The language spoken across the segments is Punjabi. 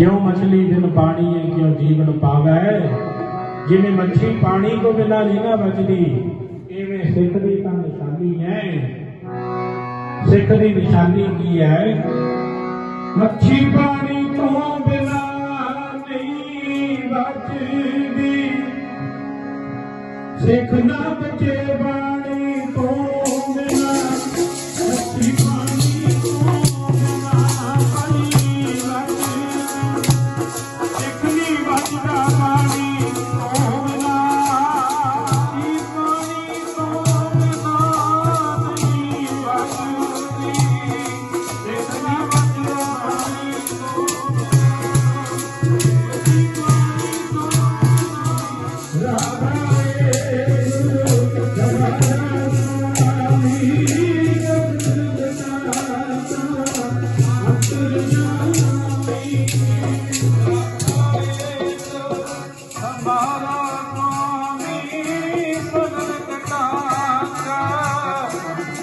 ਜਿਉ ਮਛਲੀ ਬਿਨ ਪਾਣੀ ਹੈ, ਕਿਉ ਜੀਵਨ ਪਾਵੈ? ਜਿਵੇਂ ਮੱਛੀ ਪਾਣੀ ਤੋਂ ਬਿਨਾਂ ਨਹੀਂ ਨਾ ਬਚਦੀ, ਇਵੇਂ ਸਿੱਖ ਦੀ ਤਾਂ ਨਿਸ਼ਾਨੀ ਹੈ। ਸਿੱਖ ਦੀ ਨਿਸ਼ਾਨੀ ਕੀ ਹੈ? ਮੱਛੀ ਪਾਣੀ ਤੋਂ ਬਿਨਾਂ ਨਹੀਂ ਬਚਦੀ। ਸਿੱਖ ਨਾ ਬਚੇ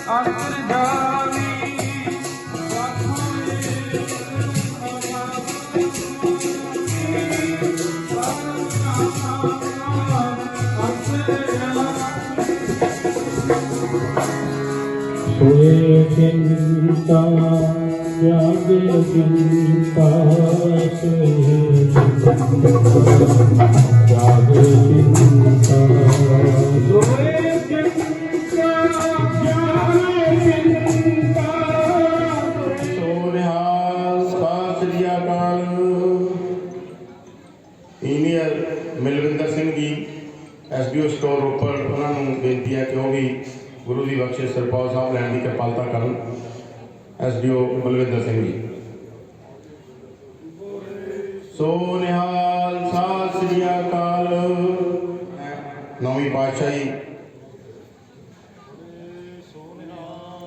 ਅੰਤਰ ਜਾਮੀ ਸੋਏ ਚਿੰਤਾ ਜਾਗੇ ਚਿੰਤਾ ਸੋਏ ਲੈਣ ਕਰਨ ਐਸਡੀਓ ਬਲਵਿੰਦਰ ਸਿੰਘ ਜੀ। ਸੋ ਨਿਹਾਲ ਸਤਿ ਸ੍ਰੀ ਅਕਾਲ। ਨੌਵੀਂ ਪਾਤਸ਼ਾਹੀ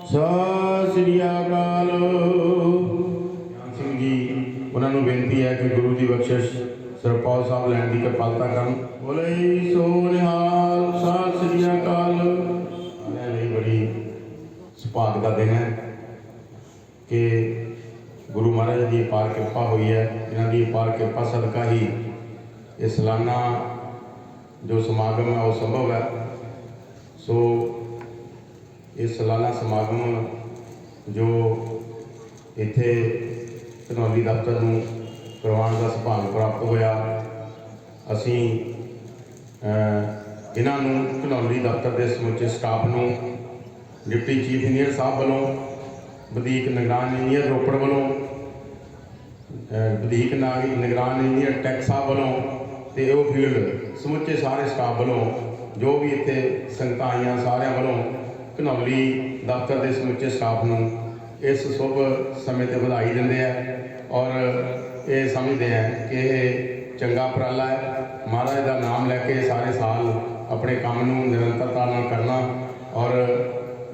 ਸਤਿ ਸ੍ਰੀ ਅਕਾਲ। ਸਿੰਘ ਜੀ, ਉਹਨਾਂ ਨੂੰ ਬੇਨਤੀ ਹੈ ਕਿ ਗੁਰੂ ਦੀ ਬਖਸ਼ਿਸ਼ ਸਰਪਾਲ ਸਾਹਿਬ ਲੈਣ ਦੀ ਕਿਰਪਾਲਤਾ ਕਰਨ। ਬੋਲੇ ਸੋ ਨਿਹਾਲ ਸਤਿ ਸ੍ਰੀ ਅਕਾਲ। ਸੁਭਾਗ ਦਾ ਦਿਨ ਹੈ ਕਿ ਗੁਰੂ ਮਹਾਰਾਜ ਦੀ ਅਪਾਰ ਕਿਰਪਾ ਹੋਈ ਹੈ ਇਹਨਾਂ ਦੀ ਅਪਾਰ ਕਿਰਪਾ ਸਦਕਾ ਹੀ ਇਹ ਸਾਲਾਨਾ ਜੋ ਸਮਾਗਮ ਹੈ, ਉਹ ਸੰਭਵ ਹੈ। ਸੋ ਇਹ ਸਾਲਾਨਾ ਸਮਾਗਮ ਜੋ ਇੱਥੇ ਧਨੌਲੀ ਦਫ਼ਤਰ ਨੂੰ ਕਰਵਾਉਣ ਦਾ ਸੁਭਾਗ ਪ੍ਰਾਪਤ ਹੋਇਆ, ਅਸੀਂ ਇਹਨਾਂ ਨੂੰ ਧਨੌਲੀ ਦਫ਼ਤਰ ਦੇ ਸਮੁੱਚੇ ਸਟਾਫ ਨੂੰ ਡਿਪਟੀ ਚੀਫ ਇੰਜੀਨੀਅਰ ਸਾਹਿਬ ਵੱਲੋਂ, ਵਧੀਕ ਨਿਗਰਾਨ ਇੰਜੀਨੀਅਰ ਰੋਪੜ ਵੱਲੋਂ ਵਧੀਕ ਨਿਗਰਾਨ ਇੰਜੀਨੀਅਰ ਟੈਕ ਸਾਹਿਬ ਵੱਲੋਂ ਤੇ ਉਹ ਫੀਲਡ ਸਮੁੱਚੇ ਸਾਰੇ ਸਟਾਫ ਵੱਲੋਂ, ਜੋ ਵੀ ਇੱਥੇ ਸੰਗਤਾਂ ਆਈਆਂ ਸਾਰਿਆਂ ਵੱਲੋਂ, ਘਨੌਲੀ ਦਫ਼ਤਰ ਦੇ ਸਮੁੱਚੇ ਸਟਾਫ ਨੂੰ ਇਸ ਸ਼ੁਭ ਸਮੇਂ ਤੇ ਵਧਾਈ ਦਿੰਦੇ ਆ ਔਰ ਇਹ ਸਮਝਦੇ ਆ ਕਿ ਇਹ ਚੰਗਾ ਉਪਰਾਲਾ ਹੈ। ਮਹਾਰਾਜ ਦਾ ਨਾਮ ਲੈ ਕੇ ਸਾਰੇ ਸਾਲ ਆਪਣੇ ਕੰਮ ਨੂੰ ਨਿਰੰਤਰਤਾ ਨਾਲ ਕਰਨਾ ਔਰ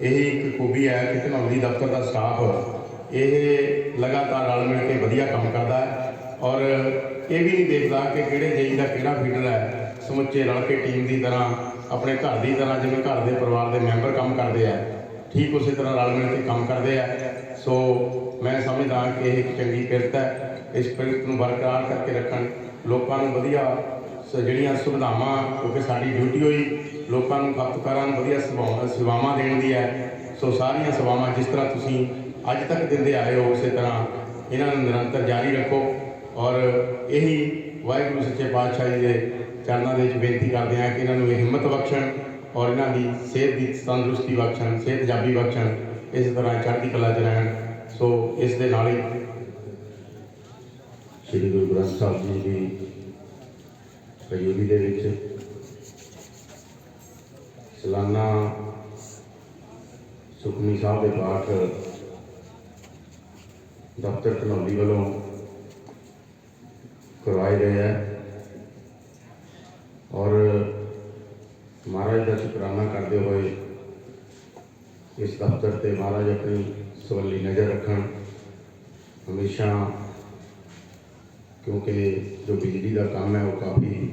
ਇਹੀ ਇੱਕ ਖੂਬੀ ਹੈ ਕਿ ਘਨੌਲੀ ਦਫ਼ਤਰ ਦਾ ਸਟਾਫ ਇਹ ਲਗਾਤਾਰ ਰਲ ਮਿਲ ਕੇ ਵਧੀਆ ਕੰਮ ਕਰਦਾ ਹੈ ਔਰ ਇਹ ਵੀ ਨਹੀਂ ਦੇਖਦਾ ਕਿ ਕਿਹੜੇ ਜਈ ਦਾ ਕਿਹੜਾ ਫੀਡਰ ਹੈ, ਸਮੁੱਚੇ ਰਲ ਕੇ ਟੀਮ ਦੀ ਤਰ੍ਹਾਂ, ਆਪਣੇ ਘਰ ਦੀ ਤਰ੍ਹਾਂ ਜਿਵੇਂ ਘਰ ਦੇ ਪਰਿਵਾਰ ਦੇ ਮੈਂਬਰ ਕੰਮ ਕਰਦੇ ਆ, ਠੀਕ ਉਸੇ ਤਰ੍ਹਾਂ ਰਲ ਮਿਲ ਕੇ ਕੰਮ ਕਰਦੇ ਆ। ਸੋ ਮੈਂ ਸਮਝਦਾ ਕਿ ਇਹ ਇੱਕ ਚੰਗੀ ਕਿਰਤ ਹੈ, ਇਸ ਕਿਰਤ ਨੂੰ ਬਰਕਰਾਰ ਕਰਕੇ ਰੱਖਣ, ਲੋਕਾਂ ਨੂੰ ਵਧੀਆ ਜਿਹੜੀਆਂ ਸੁਵਿਧਾਵਾਂ ਕਿਉਂਕਿ ਸਾਡੀ ਡਿਊਟੀ ਹੋਈ, ਲੋਕਾਂ ਨੂੰ ਖਪਤਕਾਰਾਂ ਨੂੰ ਵਧੀਆ ਸੇਵਾਵਾਂ ਸੇਵਾਵਾਂ ਦੇਣ ਦੀ ਹੈ। ਸੋ ਸਾਰੀਆਂ ਸੇਵਾਵਾਂ ਜਿਸ ਤਰ੍ਹਾਂ ਤੁਸੀਂ ਅੱਜ ਤੱਕ ਦਿੰਦੇ ਆਏ ਹੋ, ਉਸੇ ਤਰ੍ਹਾਂ ਇਹਨਾਂ ਨੂੰ ਨਿਰੰਤਰ ਜਾਰੀ ਰੱਖੋ। ਔਰ ਇਹੀ ਵਾਹਿਗੁਰੂ ਸੱਚੇ ਪਾਤਸ਼ਾਹ ਜੀ ਦੇ ਚਰਨਾਂ ਦੇ ਵਿੱਚ ਬੇਨਤੀ ਕਰਦੇ ਹਾਂ ਕਿ ਇਹਨਾਂ ਨੂੰ ਇਹ ਹਿੰਮਤ ਬਖਸ਼ਣ ਔਰ ਇਹਨਾਂ ਦੀ ਸਿਹਤ ਦੀ ਤੰਦਰੁਸਤੀ ਬਖਸ਼ਣ, ਸਿਹਤ ਜਾਬੀ ਬਖਸ਼ਣ, ਇਸ ਤਰ੍ਹਾਂ ਚੜ੍ਹਦੀ ਕਲਾ 'ਚ ਰਹਿਣ। ਸੋ ਇਸ ਦੇ ਨਾਲ ਹੀ ਸ੍ਰੀ ਗੁਰੂ ਗ੍ਰੰਥ ਸਾਹਿਬ ਜੀ ਦੀ ਹਜ਼ੂਰੀ ਦੇ ਵਿੱਚ ਸਾਲਾਨਾ ਸੁਖਮਨੀ ਸਾਹਿਬ ਦੇ ਪਾਠ ਦਫ਼ਤਰ ਧਨੌਲੀ ਵੱਲੋਂ ਕਰਵਾਏ ਗਏ ਹੈ ਔਰ ਮਹਾਰਾਜ ਦਾ ਸ਼ੁਕਰਾਨਾ ਕਰਦੇ ਹੋਏ ਇਸ ਦਫ਼ਤਰ ਤੇ ਮਹਾਰਾਜ ਆਪਣੀ ਸਵੱਲੀ ਨਜ਼ਰ ਰੱਖਣ ਹਮੇਸ਼ਾ ਕਿਉਂਕਿ ਜੋ ਬਿਜਲੀ ਦਾ ਕੰਮ ਹੈ, ਉਹ ਕਾਫੀ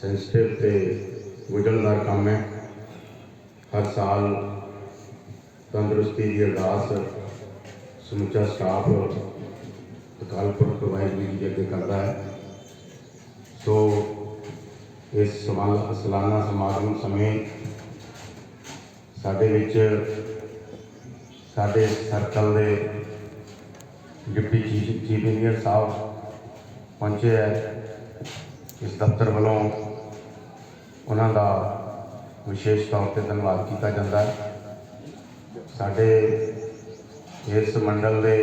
ਸੈਂਸਿਟਿਵ ਤੇ ਗੁੰਝਲਦਾਰ ਕੰਮ ਹੈ। ਹਰ ਸਾਲ ਤੰਦਰੁਸਤੀ ਦੀ ਅਰਦਾਸ ਸਮੁੱਚਾ ਸਟਾਫ ਅਕਾਲਪੁਰ ਪੁਰਖ ਵਾਹਿਗੁਰੂ ਜੀ ਅੱਗੇ ਕਰਦਾ ਹੈ। ਸੋ ਇਸ ਸਮਾਲ, ਸਾਲਾਨਾ ਸਮਾਗਮ ਸਮੇਂ ਸਾਡੇ ਵਿੱਚ ਸਾਡੇ ਸਰਕਲ ਦੇ ਡਿਪਟੀ ਚੀਫ ਚੀਫ ਇੰਜੀਨੀਅਰ ਸਾਹਿਬ ਪਹੁੰਚੇ ਹੈ ਇਸ ਦਫ਼ਤਰ ਵੱਲੋਂ ਉਹਨਾਂ ਦਾ ਵਿਸ਼ੇਸ਼ ਤੌਰ ਤੇ ਧੰਨਵਾਦ ਕੀਤਾ ਜਾਂਦਾ ਹੈ। ਸਾਡੇ ਇਸ ਮੰਡਲ ਦੇ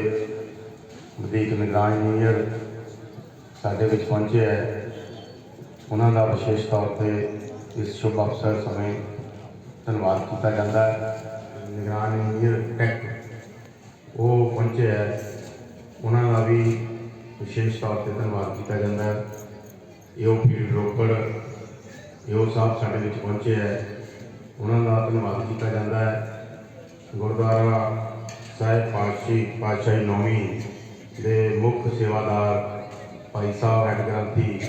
ਵਧੀਕ ਨਿਗਰਾਨ ਇੰਜੀਨੀਅਰ ਸਾਡੇ ਵਿੱਚ ਪਹੁੰਚੇ ਹੈ ਉਹਨਾਂ ਦਾ ਵਿਸ਼ੇਸ਼ ਤੌਰ ਤੇ ਇਸ ਸ਼ੁਭ ਅਵਸਰ ਸਮੇਂ ਧੰਨਵਾਦ ਕੀਤਾ ਜਾਂਦਾ ਹੈ। ਨਿਗਰਾਨ ਇੰਜੀਨੀਅਰ ਟੈਕ, ਉਹ ਪਹੁੰਚੇ ਹੈ ਉਹਨਾਂ ਦਾ ਵੀ ਵਿਸ਼ੇਸ਼ ਤੌਰ ਤੇ ਧੰਨਵਾਦ ਕੀਤਾ ਜਾਂਦਾ ਹੈ। ਇਹੋ ਪੀੜ ਰੋਪੜ ਇਹੋ ਸਾਹਿਬ ਸਾਡੇ ਵਿੱਚ ਪਹੁੰਚੇ ਹੈ। ਉਹਨਾਂ ਦਾ ਧੰਨਵਾਦ ਕੀਤਾ ਜਾਂਦਾ ਹੈ। ਗੁਰਦੁਆਰਾ ਸਾਹਿਬ ਪਾਤਸ਼ਾਹੀ ਪਾਤਸ਼ਾਹੀ ਨੌਵੀਂ ਦੇ ਮੁੱਖ ਸੇਵਾਦਾਰ ਭਾਈ ਸਾਹਿਬ ਹੈਡ ਗ੍ਰੰਥੀ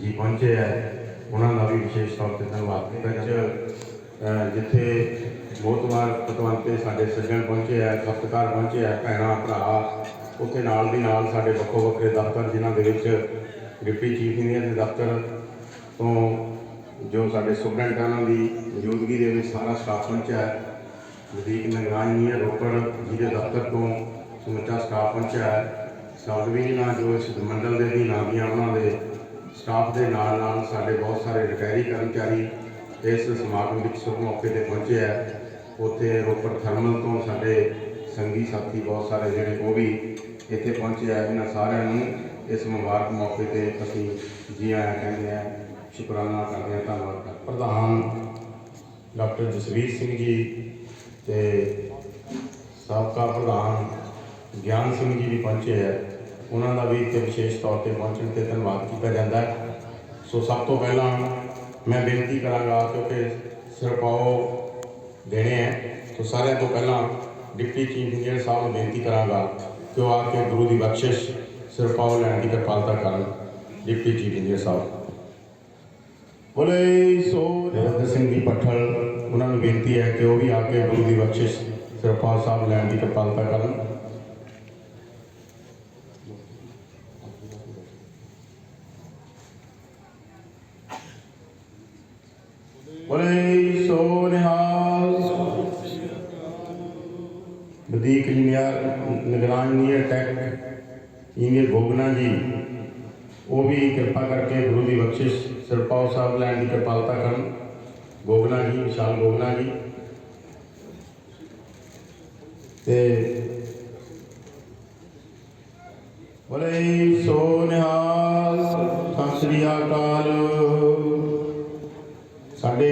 ਜੀ ਪਹੁੰਚੇ ਹੈ। ਉਹਨਾਂ ਦਾ ਵੀ ਵਿਸ਼ੇਸ਼ ਤੌਰ ਤੇ ਧੰਨਵਾਦ ਕੀਤਾ ਜਾਂਦਾ ਜਿੱਥੇ ਬਹੁਤ ਵਾਰ ਪਤਵੰਤੇ ਸਾਡੇ ਸੱਜਣ ਪਹੁੰਚੇ ਹੈ ਖਪਤਕਾਰ ਪਹੁੰਚੇ ਹੈ ਭੈਣਾਂ, ਭਰਾ, ਉੱਥੇ ਨਾਲ ਦੀ ਨਾਲ ਸਾਡੇ ਵੱਖੋ ਵੱਖਰੇ ਦਫ਼ਤਰ ਜਿਨ੍ਹਾਂ ਦੇ ਵਿੱਚ ਡਿਪਟੀ ਚੀਫ ਇੰਜੀਨੀਅਰ ਦੇ ਦਫ਼ਤਰ ਤੋਂ ਜੋ ਸਾਡੇ ਸੁਪਰਡੈਂਟ ਉਹਨਾਂ ਦੀ ਮੌਜੂਦਗੀ ਦੇ ਵਿੱਚ ਸਾਰਾ ਸਟਾਫ ਪਹੁੰਚਿਆ ਹੈ। ਵਧੀਕ ਨਿਗਰਾਨ ਇੰਜੀਨੀਅਰ ਰੋਪੜ ਜੀ ਦੇ ਦਫ਼ਤਰ ਤੋਂ ਸਮੁੱਚਾ ਸਟਾਫ ਪਹੁੰਚਿਆ ਹੈ। ਸਾਧਵੀਨਾਂ ਜੋ ਇਸ ਮੰਡਲ ਦੇ ਅਧੀਨ ਆਉਂਦੀਆਂ, ਉਹਨਾਂ ਦੇ ਸਟਾਫ ਦੇ ਨਾਲ ਨਾਲ ਸਾਡੇ ਬਹੁਤ ਸਾਰੇ ਰਿਟਾਇਰੀ ਕਰਮਚਾਰੀ ਇਸ ਸਮਾਗਮ ਵਿੱਚ ਸਭ ਮੌਕੇ ਤੇ ਪਹੁੰਚੇ ਹੈ ਉੱਥੇ ਰੋਪੜ ਥਰਮਲ ਤੋਂ ਸਾਡੇ ਸੰਗੀ ਸਾਥੀ ਬਹੁਤ ਸਾਰੇ ਜਿਹੜੇ ਉਹ ਵੀ ਇੱਥੇ ਪਹੁੰਚੇ ਹੈ ਇਹਨਾਂ ਸਾਰਿਆਂ ਨੂੰ ਇਸ ਮੁਬਾਰਕ ਮੌਕੇ ਤੇ ਅਸੀਂ ਜੀ ਆਇਆਂ ਕਹਿੰਦੇ ਹਾਂ ਸ਼ੁਕਰਾਨਾ ਕਰਦੇ ਹਾਂ ਧੰਨਵਾਦ ਕਰਦੇ ਪ੍ਰਧਾਨ ਡਾਕਟਰ ਜਸਵੀਰ ਸਿੰਘ ਜੀ ਤੇ ਸਾਬਕਾ ਪ੍ਰਧਾਨ ਗਿਆਨ ਸਿੰਘ ਜੀ ਵੀ ਪਹੁੰਚੇ ਹੈ ਉਹਨਾਂ ਦਾ ਵੀ ਇੱਥੇ ਵਿਸ਼ੇਸ਼ ਤੌਰ ਤੇ ਪਹੁੰਚਣ ਤੇ ਧੰਨਵਾਦ ਕੀਤਾ ਜਾਂਦਾ ਹੈ। ਸੋ ਸਭ ਤੋਂ ਪਹਿਲਾਂ ਮੈਂ ਬੇਨਤੀ ਕਰਾਂਗਾ ਕਿਉਂਕਿ ਸਿਰਪਾਓ ਦੇਣੇ ਹੈ। ਸੋ ਸਾਰਿਆਂ ਤੋਂ ਪਹਿਲਾਂ ਡਿਪਟੀ ਚੀਫ ਇੰਜੀਨੀਅਰ ਸਾਹਿਬ ਨੂੰ ਬੇਨਤੀ ਕਰਾਂਗਾ ਕਿ ਉਹ ਆ ਕੇ ਗੁਰੂ ਦੀ ਬਖਸ਼ਿਸ਼ ਸਿਰਪਾਓ ਲੈਣ ਦੀ ਕਿਰਪਾਲਤਾ ਕਰਨ, ਡਿਪਟੀ ਚੀਫ ਇੰਜੀਨੀਅਰ ਸਾਹਿਬ। ਬੋਲੇ ਸੋ ਨਿਰੰਦਰ ਸਿੰਘ ਜੀ ਪੱਠਲ, ਉਹਨਾਂ ਨੂੰ ਬੇਨਤੀ ਹੈ ਕਿ ਉਹ ਵੀ ਆ ਕੇ ਗੁਰੂ ਦੀ ਬਖਸ਼ਿਸ਼ ਸਿਰਪਾਲ ਸਾਹਿਬ, ਲੈਣ ਦੀ ਕਿਰਪਾਲਤਾ ਕਰਨ ਬੋਲੇ ਸੋ ਨਿਹਾਲ ਵਧੀਕ ਇੰਜੀਨੀਅਰ ਨਿਗਰਾਨ ਇੰਜੀਨੀਅਰ ਗੋਗਨਾ ਜੀ, ਉਹ ਵੀ ਕਿਰਪਾ ਕਰਕੇ ਗੁਰੂ ਦੀ ਬਖਸ਼ਿਸ਼ ਸਿਰਪਾਲ ਸਾਹਿਬ ਲੈਣ ਦੀ ਕਿਰਪਾਲਤਾ ਕਰਨ। ਗੋਗਨਾ ਜੀ, ਵਿਸ਼ਾਲ ਗੋਗਨਾ ਜੀ। ਤੇ ਬੋਲੇ ਸੋ ਨਿਹਾਲ ਸਤਿ ਸ੍ਰੀ ਅਕਾਲ। ਸਾਡੇ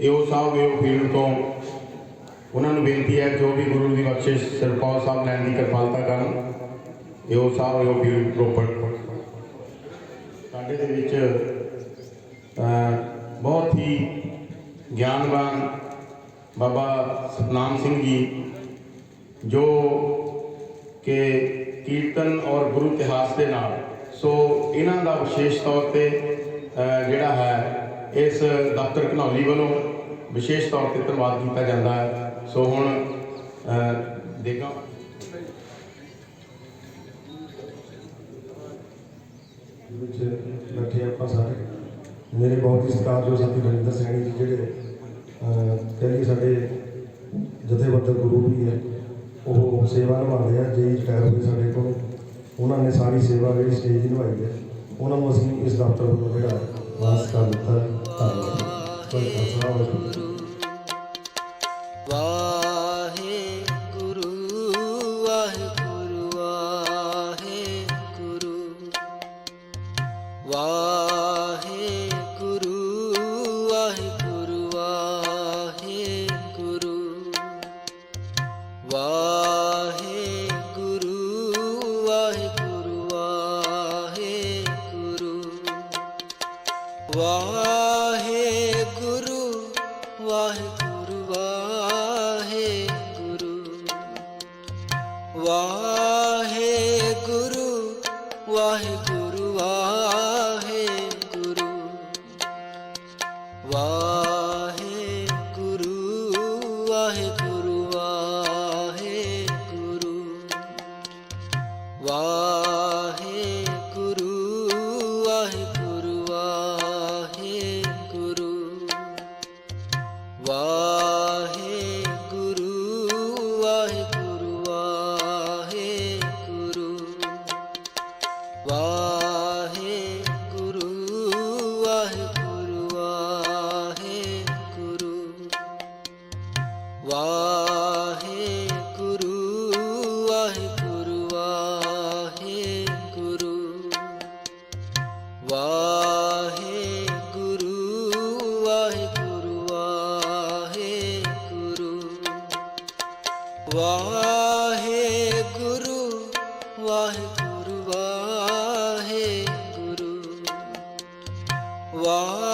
ਇਹੋ ਸਾਹਿਬ, ਇਹੋ ਫੀਲਡ ਤੋਂ ਉਹਨਾਂ ਨੂੰ ਬੇਨਤੀ ਹੈ ਕਿ ਉਹ ਵੀ ਗੁਰੂ ਦੀ ਬਖਸ਼ਿਸ਼ ਸਿਰਪਾਲ ਸਾਹਿਬ ਲੈਣ ਦੀ ਕਿਰਪਾਲਤਾ ਕਰਨ, ਇਹੋ ਸਾਹਿਬ ਇਹੋ ਫੀਲਡ ਰੋਪੜ ਸਾਡੇ ਦੇ ਵਿੱਚ ਬਹੁਤ ਹੀ ਗਿਆਨਵਾਨ ਬਾਬਾ ਸਤਨਾਮ ਸਿੰਘ ਜੀ, ਜੋ ਕਿ ਕੀਰਤਨ ਔਰ ਗੁਰੂ ਇਤਿਹਾਸ ਦੇ ਨਾਲ, ਸੋ ਇਹਨਾਂ ਦਾ ਵਿਸ਼ੇਸ਼ ਤੌਰ ਤੇ ਜਿਹੜਾ ਹੈ, ਇਸ ਦਫ਼ਤਰ ਘਨੌਲੀ ਵੱਲੋਂ ਵਿਸ਼ੇਸ਼ ਤੌਰ ਤੇ ਧੰਨਵਾਦ ਕੀਤਾ ਜਾਂਦਾ ਹੈ। ਸੋ ਹੁਣ ਅਹ, ਵਿੱਚ ਬੈਠੇ ਆਪਾਂ ਸਾਰੇ। ਮੇਰੇ ਬਹੁਤ ਹੀ ਸਤਿਕਾਰਯੋਗ ਸਾਥੀ ਬਰਿੰਦਰ ਸੈਣੀ ਜੀ ਜਿਹੜੇ ਕਹਿੰਦੇ ਸਾਡੇ ਜਥੇਬੰਦਕ ਗੁਰੂ ਵੀ ਹੈ ਉਹ ਸੇਵਾ ਨਿਭਾਉਂਦੇ ਆ ਜੇ ਰਿਟਾਇਰ ਹੋਏ ਸਾਡੇ ਕੋਲ। ਉਹਨਾਂ ਨੇ ਸਾਰੀ ਸੇਵਾ ਜਿਹੜੀ ਸਟੇਜ ਦੀ ਨਿਭਾਈ ਹੈ ਉਹਨਾਂ ਨੂੰ ਅਸੀਂ ਇਸ ਦਫ਼ਤਰ ਵੱਲੋਂ ਜਿਹੜਾ ਵਾਸ ਕਰ ਦਿੱਤਾ ਧੰਨਵਾਦ। ਕੋਈ ਖਾਲਸਾ ਵਾਹਿਗੁਰੂ Wow.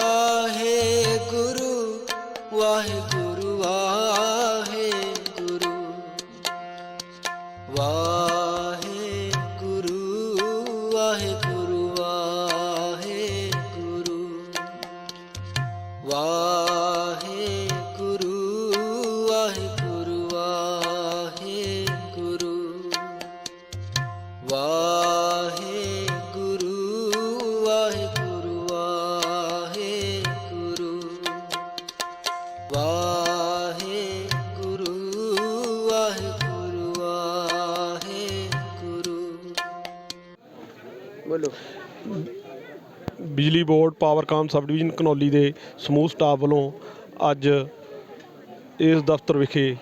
ਵਾਹਿਗੁਰੂ ਵਾਹਿਗੁਰੂ। ਬਿਜਲੀ board Powercom sub division Ghanauli ਦੇ ਸਮੂਹ ਸਟਾਫ ਵੱਲੋਂ ਅੱਜ ਇਸ ਦਫ਼ਤਰ ਵਿਖੇ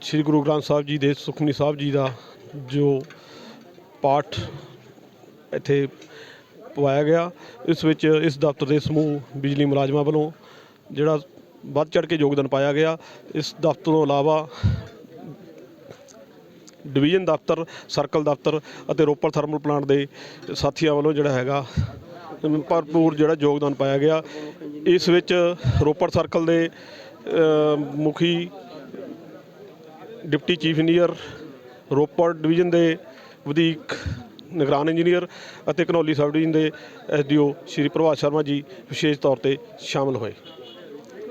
ਸ੍ਰੀ ਗੁਰੂ ਗ੍ਰੰਥ ਸਾਹਿਬ ਜੀ ਦੇ ਸੁਖਮਨੀ ਸਾਹਿਬ ਜੀ ਦਾ ਜੋ ਪਾਠ ਇੱਥੇ ਪਵਾਇਆ ਗਿਆ, ਇਸ ਵਿੱਚ ਇਸ ਦਫ਼ਤਰ ਦੇ ਸਮੂਹ ਬਿਜਲੀ ਮੁਲਾਜ਼ਮਾਂ ਵੱਲੋਂ ਜਿਹੜਾ ਵੱਧ ਚੜ ਕੇ ਯੋਗਦਾਨ ਪਾਇਆ ਗਿਆ, ਇਸ ਦਫ਼ਤਰ ਤੋਂ ਇਲਾਵਾ ਡਿਵੀਜ਼ਨ ਦਫ਼ਤਰ, ਸਰਕਲ ਦਫ਼ਤਰ ਅਤੇ ਰੋਪੜ ਥਰਮਲ ਪਲਾਂਟ ਦੇ ਸਾਥੀਆਂ ਵੱਲੋਂ ਜਿਹੜਾ ਹੈਗਾ ਭਰਪੂਰ ਜਿਹੜਾ ਯੋਗਦਾਨ ਪਾਇਆ ਗਿਆ। ਇਸ ਵਿੱਚ ਰੋਪੜ ਸਰਕਲ ਦੇ ਮੁਖੀ deputy chief engineer, Ropar division ਦੇ ਵਧੀਕ ਨਿਗਰਾਨ ਇੰਜੀਨੀਅਰ ਅਤੇ ਘਨੌਲੀ ਸਬ ਡਿਵੀਜ਼ਨ ਦੇ ਐਸਡੀਓ ਸ਼੍ਰੀ ਪ੍ਰਭਾਤ ਸ਼ਰਮਾ ਜੀ ਵਿਸ਼ੇਸ਼ ਤੌਰ ਤੇ ਸ਼ਾਮਲ ਹੋਏ।